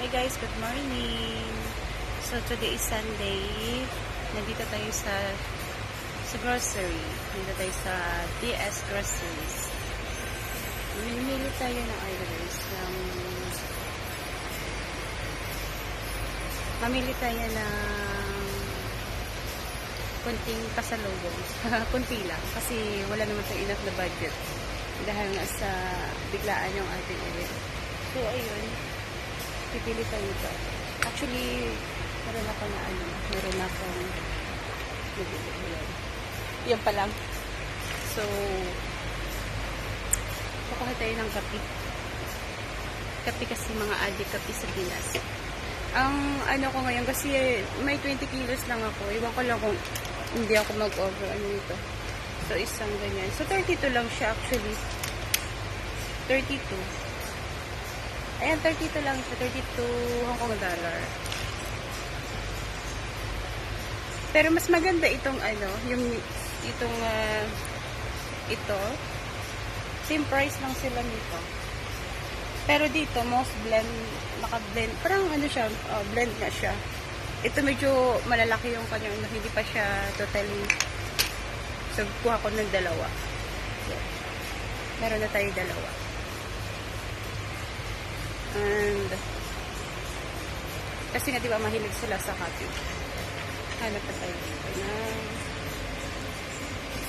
Hi guys, good morning. So today is Sunday. Nandito tayo sa sa grocery. Nandito tayo sa DS Groceries. Mamimili tayo ng items ng mamili tayo ng kunting pasalubong. Kunti lang. Kasi wala naman tayong enough na budget. Dahil nga sa biglaan yung ating event. So, ayun. Pipili tayo ito. Actually, meron ako na ano, meron akong nabili. Yan. Pa lang. So, kukuha tayo ng kape. Kape kasi mga adik kape sa Pinas. Ang ano ko ngayon kasi may 20 kilos lang ako. Iwan ko lang kung hindi ako mag-over ano ito. So, isang ganyan. So, 32 lang siya actually. 32. Ayan, 32 lang siya. 32 Hong Kong dollar. Pero mas maganda itong ano, yung itong ah, ito. Same price lang sila nito. Pero dito, most blend, naka-blend. Parang ano siya, oh, blend na siya. Ito medyo malalaki yung kanyang, hindi pa siya totally. So, kuha ko ng dalawa. Yan. Meron na tayo dalawa. And, kasi nga, di ba, mahilig sila sa coffee. Hanap na tayo dito na.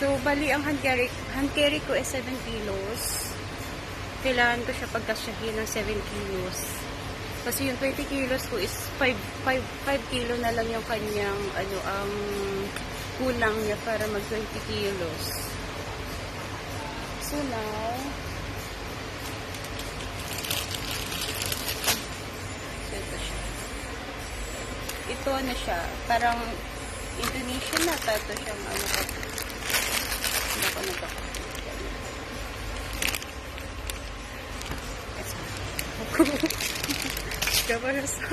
So, bali, ang hand carry, hand carry ko is 7 kilos. Kailangan ko siya pagkasyahin ng 7 kilos. Kasi yung 20 kilos ko is 5, 5, 5 kilo na lang yung kanyang, ano, ang kulang niya para mag 20 kilos. So now, so ito siya. Ito ano siya, parang Indonesian na ito siyang ano ko. Hindi ako nagkakapit. Gawin sa...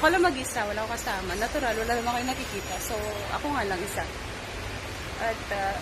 Ako lang mag-isa, wala akong kasama. Natural, wala naman kayo nakikita. So, ako nga lang isa. At, uh,